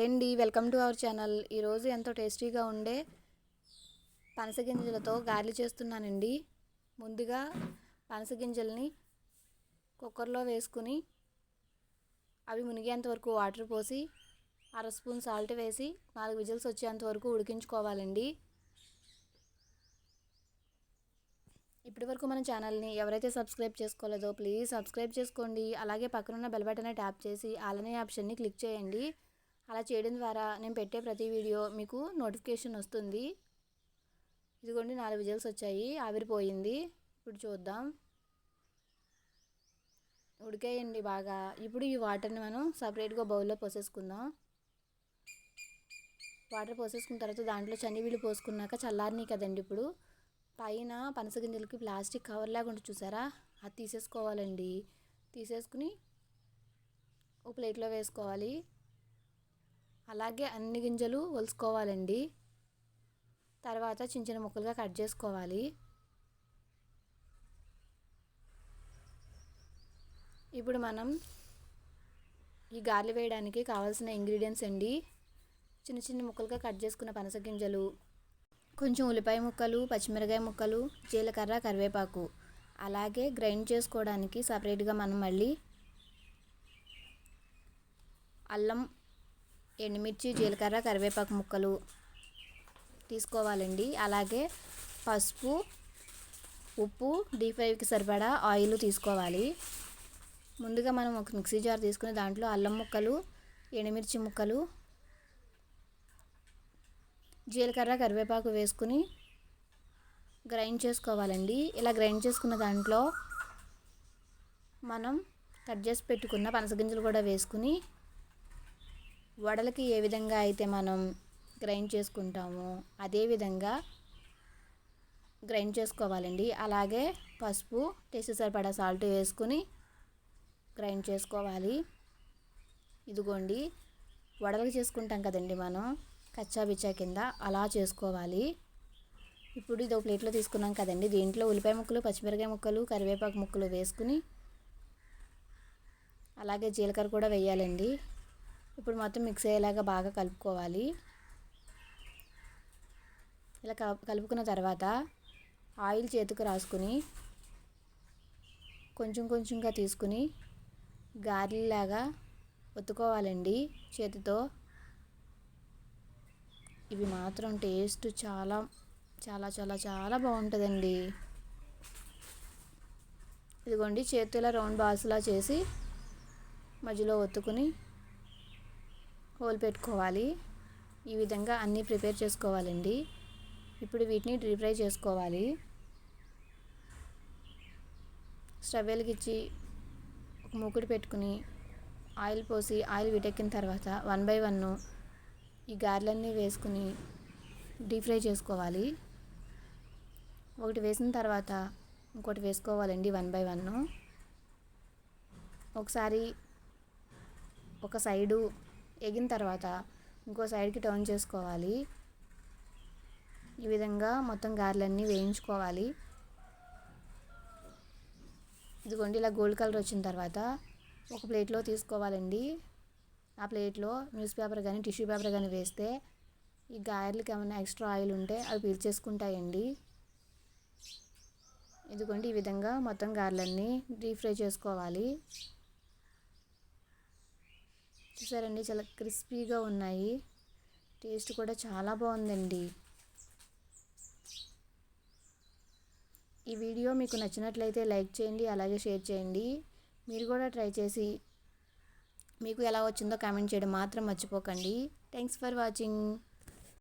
Hi అండి. Welcome to our channel. ఈరోజు ఎంతో టేస్టీగా ఉండే పనసగింజలతో గారెలు చేస్తున్నానండి. ముందుగా పనసగింజల్ని కుక్కర్లో వేసుకుని అవి మునిగేంత వరకు వాటర్ పోసి అర స్పూన్ సాల్ట్ వేసి నాలుగు విజిల్స్ వచ్చేంత వరకు ఉడికించుకోవాలండి. ఇప్పటి వరకు మన ఛానల్ని ఎవరైతే సబ్స్క్రైబ్ చేసుకోలేదో ప్లీజ్ సబ్స్క్రైబ్ చేసుకోండి. అలాగే పక్కనున్న బెల్ బటన్ ట్యాప్ చేసి అలానే ఆప్షన్ని క్లిక్ చేయండి. అలా చేయడం ద్వారా నేను పెట్టే ప్రతి వీడియో మీకు నోటిఫికేషన్ వస్తుంది. ఇదిగోండి నాలుగు విజిల్స్ వచ్చాయి. ఆవిరిపోయింది. ఇప్పుడు చూద్దాం. ఉడికేయండి బాగా. ఇప్పుడు ఈ వాటర్ని మనం సపరేట్గా బౌల్లో పోసేసుకుందాం. వాటర్ పోసేసుకున్న తర్వాత దాంట్లో చన్నీళ్ళు పోసుకున్నాక చల్లారినాయి కదండి ఇప్పుడు. పైన పనసగింజలకి ప్లాస్టిక్ కవర్ లాగా ఉంటుంది చూసారా? అది తీసేసుకోవాలండి. తీసేసుకుని ఒక ప్లేట్లో వేసుకోవాలి. అలాగే అన్ని గింజలు ఒలుసుకోవాలండి. తర్వాత చిన్న చిన్న ముక్కలుగా కట్ చేసుకోవాలి. ఇప్పుడు మనం ఈ గార్లు వేయడానికి కావాల్సిన ఇంగ్రీడియంట్స్ అండి. చిన్న చిన్న ముక్కలుగా కట్ చేసుకున్న పనస గింజలు కొంచెం ఉల్లిపాయ ముక్కలు పచ్చిమిరకాయ ముక్కలు జీలకర్ర కరివేపాకు. అలాగే గ్రైండ్ చేసుకోవడానికి సపరేట్గా మనం మళ్ళీ అల్లం ఎండుమిర్చి జీలకర్ర కరివేపాకు ముక్కలు తీసుకోవాలండి. అలాగే పసుపు ఉప్పు డీప్ ఫ్రైకి సరిపడా ఆయిల్ తీసుకోవాలి. ముందుగా మనం ఒక మిక్సీ జార్ తీసుకుని దాంట్లో అల్లం ముక్కలు ఎండుమిర్చి ముక్కలు జీలకర్ర కరివేపాకు వేసుకుని గ్రైండ్ చేసుకోవాలండి. ఇలా గ్రైండ్ చేసుకున్న దాంట్లో మనం కట్ చేసి పెట్టుకున్న పనసగింజలు కూడా వేసుకుని వడలకి ఏ విధంగా అయితే మనం గ్రైండ్ చేసుకుంటామో అదే విధంగా గ్రైండ్ చేసుకోవాలండి. అలాగే పసుపు టేస్ట్ సరిపడా సాల్ట్ వేసుకుని గ్రైండ్ చేసుకోవాలి. ఇదిగోండి వడలు చేసుకుంటాం కదండి మనం కచ్చా బిచ్చా కింద అలా చేసుకోవాలి. ఇప్పుడు ఇది ఒక ప్లేట్లో తీసుకున్నాం కదండి. దీంట్లో ఉల్లిపాయ ముక్కలు పచ్చిమిరకాయ ముక్కలు కరివేపాకు ముక్కలు వేసుకుని అలాగే జీలకర్ర కూడా వేయాలండి. ఇప్పుడు మొత్తం మిక్స్ అయ్యేలాగా బాగా కలుపుకోవాలి. ఇలా కలుపుకున్న తర్వాత ఆయిల్ చేతికి రాసుకుని కొంచెం కొంచెంగా తీసుకుని గారెలాగా ఒత్తుకోవాలండి చేతితో. ఇవి మాత్రం టేస్ట్ చాలా చాలా చాలా చాలా బాగుంటుందండి. ఇదిగోండి చేతిలో రౌండ్ బాసులా చేసి మధ్యలో ఒత్తుకుని హోల్ పెట్టుకోవాలి ఈ విధంగా అన్నీ ప్రిపేర్ చేసుకోవాలండి. ఇప్పుడు వీటిని డీప్ ఫ్రై చేసుకోవాలి. స్టవ్ వెలిగించి ఒక మూకుడు పెట్టుకుని ఆయిల్ పోసి ఆయిల్ విటెక్కిన తర్వాత వన్ బై వన్ ఈ గారెలన్నీ వేసుకుని డీప్ ఫ్రై చేసుకోవాలి. ఒకటి వేసిన తర్వాత ఇంకోటి వేసుకోవాలండి వన్ బై వన్ ఒకసారి ఒక సైడు ఎగిన తర్వాత ఇంకో సైడ్కి టర్న్ చేసుకోవాలి. ఈ విధంగా మొత్తం గారెలన్నీ వేయించుకోవాలి. ఇదిగోండి ఇలా గోల్డ్ కలర్ వచ్చిన తర్వాత ఒక ప్లేట్లో తీసుకోవాలండి. ఆ ప్లేట్లో న్యూస్ పేపర్ కానీ టిష్యూ పేపర్ కానీ వేస్తే ఈ గారెలకి ఏమైనా ఎక్స్ట్రా ఆయిల్ ఉంటే అవి పీల్చేసుకుంటాయండి. ఇదిగోండి ఈ విధంగా మొత్తం గారెలన్నీ డీప్ ఫ్రై చేసుకోవాలి. చూసారండి చాలా క్రిస్పీగా ఉన్నాయి. టేస్ట్ కూడా చాలా బాగుందండి. ఈ వీడియో మీకు నచ్చినట్లయితే లైక్ చేయండి అలాగే షేర్ చేయండి. మీరు కూడా ట్రై చేసి మీకు ఎలా వచ్చిందో కామెంట్ చేయడం మాత్రం మర్చిపోకండి. Thanks for watching.